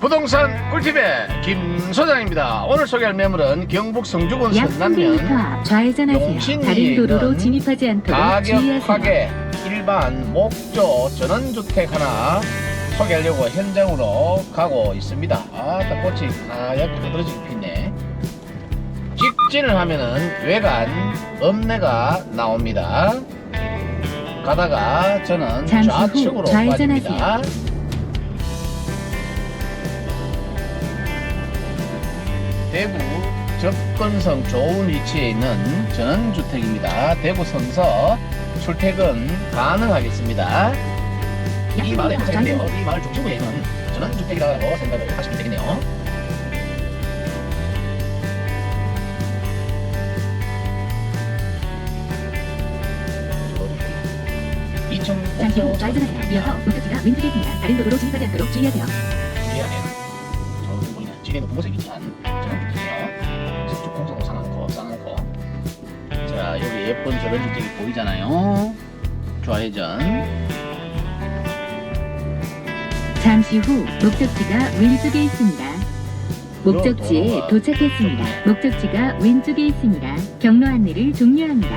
부동산 꿀팁의 김 소장입니다. 오늘 소개할 매물은 경북 성주군 약 선남면 300m 앞 좌회전하세요. 다른 도로로 있는 진입하지 않도록 주의하세요. 가격하게 일반 목조 전원주택 하나 소개하려고 현장으로 가고 있습니다. 아, 딱 꽃이 하얗게 두드러지게 피네. 직진을 하면은 외관 읍내가 나옵니다. 가다가 저는 잠시 후 좌측으로 좌회전하세요. 빠집니다. 대구 접근성 좋은 위치에 있는 전원주택입니다. 대구 선서 출퇴근 가능하겠습니다. 약이 마을의 300m 도착인데요. 좌회전. 이 마을 중심부에 있는 전원주택이라고 생각을 하시면 되겠네요. 잠시 후 좌회전하세요. 이어서 목적지가 있습니다. 다른 도로로 진입하지 않도록 주의하세요. 지리하게 저 보이는 지리는 분고색이 한전 여기 예쁜 전원주택이 보이잖아요. 좌회전 잠시 후 목적지가 왼쪽에 있습니다. 목적지에 도착했습니다. 목적지가 왼쪽에 있습니다. 경로 안내를 종료합니다.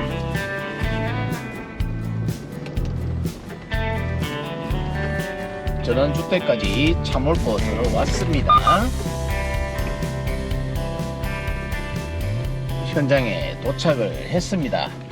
전원주택까지 참올포 들어왔습니다. 현장에 도착을 했습니다.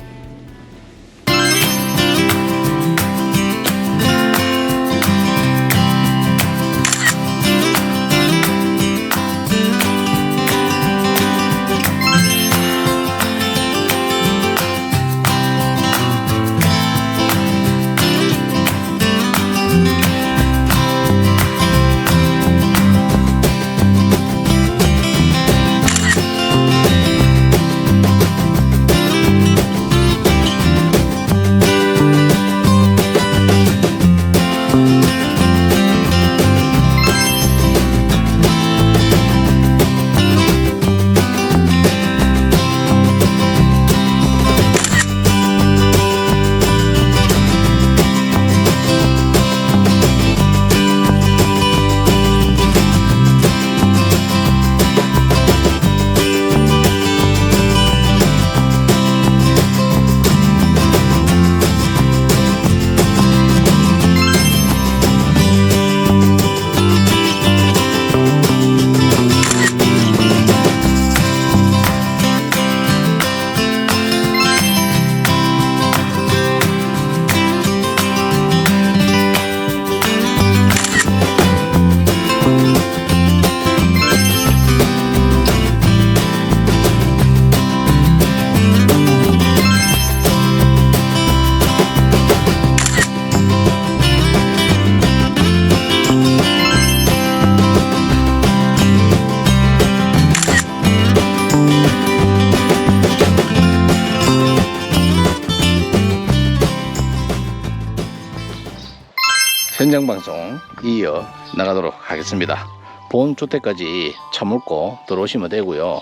현장 방송 이어 나가도록 하겠습니다. 본 주택까지 차물고 들어오시면 되고요.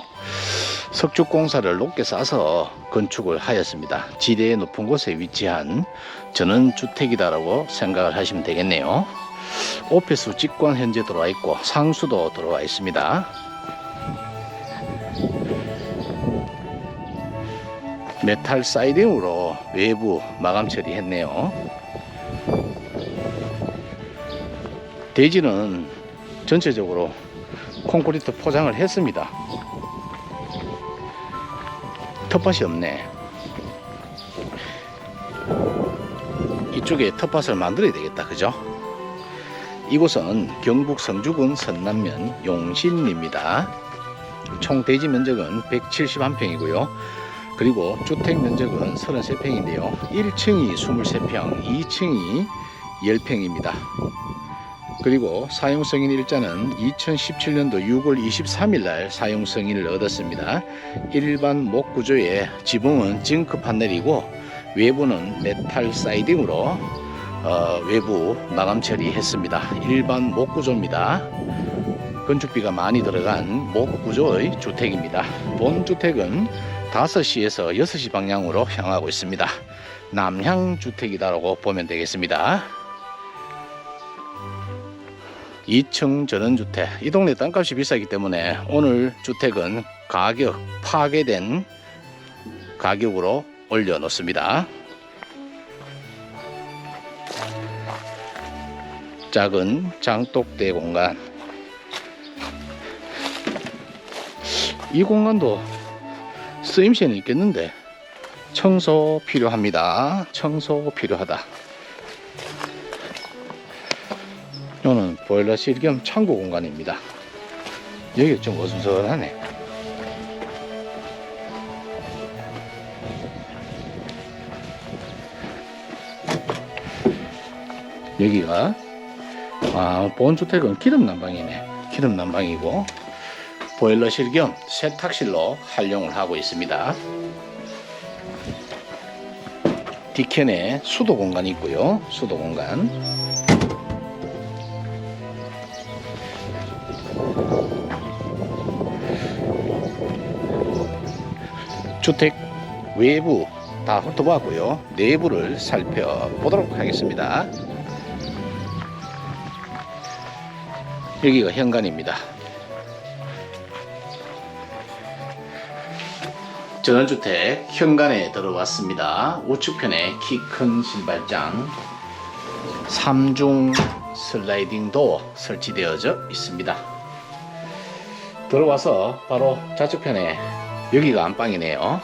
석축 공사를 높게 싸서 건축을 하였습니다. 지대의 높은 곳에 위치한 전원 주택이다라고 생각을 하시면 되겠네요. 오피스 직관 현재 들어와 있고 상수도 들어와 있습니다. 메탈 사이딩으로 외부 마감 처리했네요. 대지는 전체적으로 콘크리트 포장을 했습니다. 텃밭이 없네. 이쪽에 텃밭을 만들어야 되겠다. 그죠? 이곳은 경북 성주군 선남면 용신입니다. 총 대지 면적은 171평이고요. 그리고 주택 면적은 33평인데요. 1층이 23평, 2층이 10평입니다. 그리고 사용 승인 일자는 2017년도 6월 23일 날 사용 승인을 얻었습니다. 일반 목 구조의 지붕은 징크 판넬이고 외부는 메탈 사이딩으로 어, 외부 마감 처리했습니다. 일반 목 구조입니다. 건축비가 많이 들어간 목 구조의 주택입니다. 본 주택은 5시에서 6시 방향으로 향하고 있습니다. 남향 주택이다라고 보면 되겠습니다. 2층 전원주택 이 동네 땅값이 비싸기 때문에 오늘 주택은 가격 파괴된 가격으로 올려놓습니다. 작은 장독대 공간 이 공간도 쓰임새는 있겠는데 청소 필요합니다. 청소 필요하다. 보일러실 겸 창고 공간입니다. 여기 좀 어수선하네. 여기가 아 본주택은 기름 난방이네. 기름 난방이고 보일러실 겸 세탁실로 활용을 하고 있습니다. 뒤편에 수도 공간이 있고요. 수도 공간. 주택 외부 다 훑어봤고요. 내부를 살펴보도록 하겠습니다. 여기가 현관입니다. 전원주택 현관에 들어왔습니다. 우측편에 키 큰 신발장, 3중 슬라이딩 도어 설치되어져 있습니다. 들어와서 바로 좌측편에 여기가 안방이네요.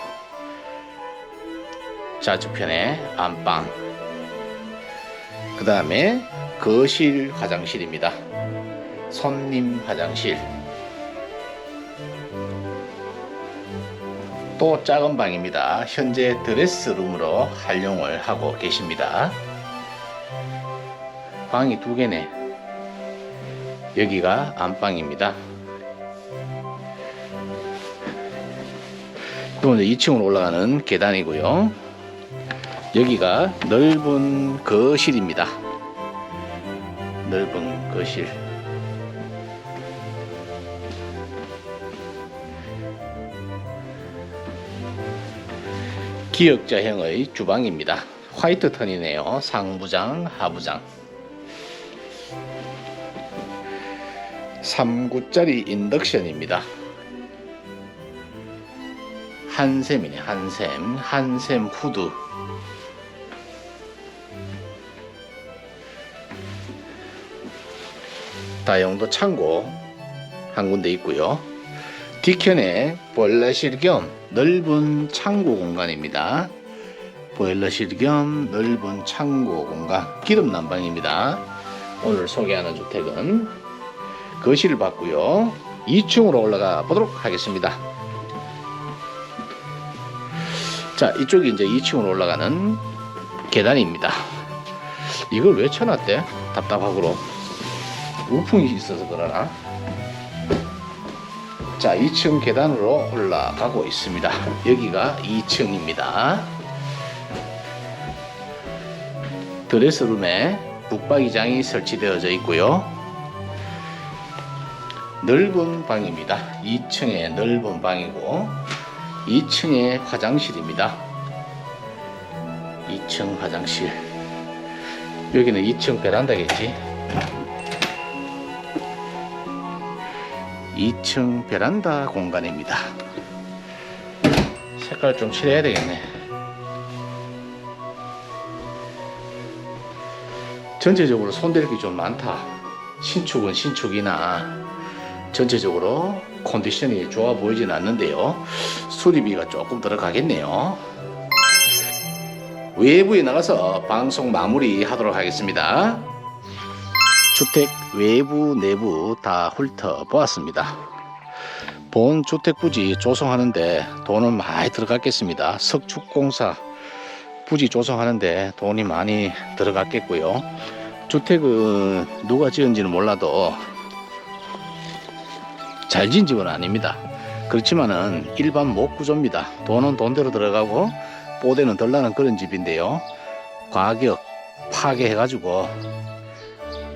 좌측편에 안방. 그 다음에 거실 화장실입니다. 손님 화장실. 또 작은 방입니다. 현재 드레스룸으로 활용을 하고 계십니다. 방이 두 개네. 여기가 안방입니다. 또 이제 2층으로 올라가는 계단이고요. 여기가 넓은 거실입니다. 넓은 거실. 기역자형의 주방입니다. 화이트 턴이네요. 상부장, 하부장. 3구짜리 인덕션입니다. 한샘이네, 한샘. 한샘 후드. 다용도 창고 한 군데 있고요. 뒤편에 보일러실 겸 넓은 창고 공간입니다. 보일러실 겸 넓은 창고 공간, 기름 난방입니다. 오늘 소개하는 주택은 거실을 봤고요. 2층으로 올라가 보도록 하겠습니다. 자, 이쪽이 이제 2층으로 올라가는 계단입니다. 이걸 왜 쳐놨대? 답답하고로. 우풍이 있어서 그러나? 자, 2층 계단으로 올라가고 있습니다. 여기가 2층입니다. 드레스룸에 북박이장이 설치되어져 있고요. 넓은 방입니다. 2층에 넓은 방이고 2층에 화장실입니다. 2층 화장실. 여기는 2층 베란다겠지? 2층 베란다 공간입니다. 색깔 좀 칠해야 되겠네. 전체적으로 손댈 게 좀 많다. 신축은 신축이나 전체적으로 컨디션이 좋아 보이진 않는데요. 수리비가 조금 들어가겠네요. 외부에 나가서 방송 마무리 하도록 하겠습니다. 주택 외부 내부 다 훑어 보았습니다. 본 주택 부지 조성하는데 돈은 많이 들어갔겠습니다. 석축공사 부지 조성하는데 돈이 많이 들어갔겠고요. 주택은 누가 지은지는 몰라도 잘 지은 집은 아닙니다. 그렇지만은 일반 목구조입니다. 돈은 돈대로 들어가고 뽀대는 덜 나는 그런 집인데요. 가격 파괴해가지고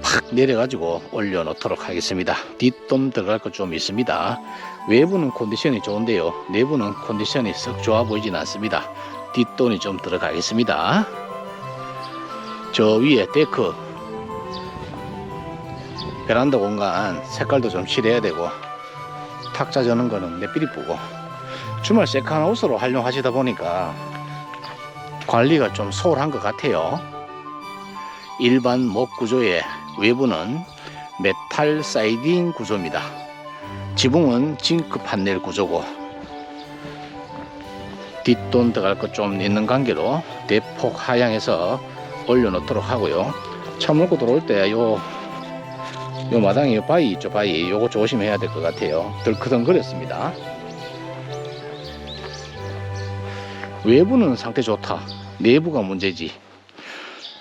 팍 내려가지고 올려놓도록 하겠습니다. 뒷돈 들어갈 것 좀 있습니다. 외부는 컨디션이 좋은데요. 내부는 컨디션이 썩 좋아 보이진 않습니다. 뒷돈이 좀 들어가겠습니다. 저 위에 데크 베란다 공간 색깔도 좀 칠해야 되고 탁자 저는 거는 내삘 이쁘고 주말 세컨 하우스로 활용하시다 보니까 관리가 좀 소홀한 것 같아요. 일반 목 구조의 외부는 메탈 사이딩 구조입니다. 지붕은 징크 판넬 구조고 뒷돈 들어갈 것 좀 있는 관계로 대폭 하향해서 올려놓도록 하고요. 차 몰고 들어올 때 요 요 마당에 요 바위 있죠 바위. 요거 조심해야 될 것 같아요. 덜크덩거렸습니다. 외부는 상태 좋다. 내부가 문제지.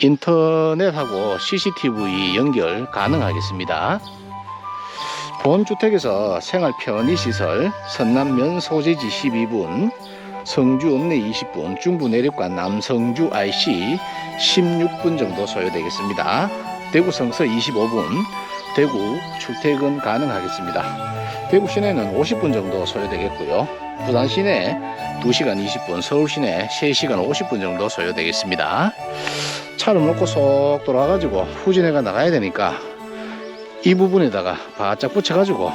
인터넷하고 CCTV 연결 가능하겠습니다. 본주택에서 생활 편의시설 선남면 소재지 12분 성주 읍내 20분 중부 내륙간 남성주 IC 16분 정도 소요되겠습니다 대구 성서 25분 대구 출퇴근 가능하겠습니다. 대구 시내는 50분 정도 소요되겠고요. 부산 시내 2시간 20분, 서울 시내 3시간 50분 정도 소요되겠습니다. 차를 먹고 쏙 돌아가지고 후진해가 나가야 되니까 이 부분에다가 바짝 붙여가지고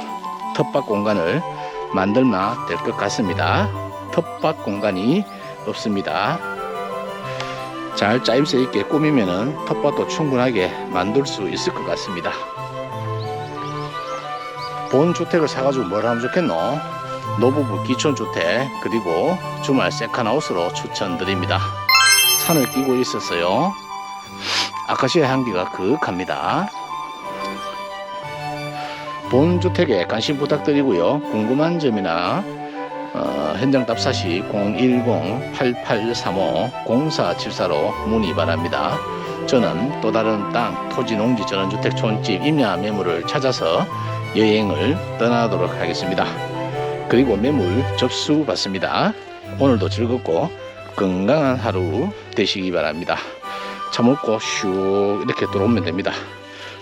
텃밭 공간을 만들면 될 것 같습니다. 텃밭 공간이 없습니다. 잘 짜임새 있게 꾸미면은 텃밭도 충분하게 만들 수 있을 것 같습니다. 본 주택을 사가지고 뭘 하면 좋겠노? 노부부 기촌주택 그리고 주말 세컨하우스로 추천드립니다. 산을 끼고 있었어요. 아카시아 향기가 그윽합니다. 본 주택에 관심 부탁드리고요. 궁금한 점이나 어, 현장 답사시 010-8835-0474로 문의 바랍니다. 저는 또 다른 땅, 토지, 농지, 전원주택, 촌집, 임야 매물을 찾아서 여행을 떠나도록 하겠습니다. 그리고 매물 접수 받습니다. 오늘도 즐겁고 건강한 하루 되시기 바랍니다. 차 먹고 슉 이렇게 들어오면 됩니다.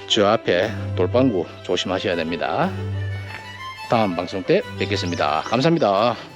저 앞에 돌방구 조심하셔야 됩니다. 다음 방송 때 뵙겠습니다. 감사합니다.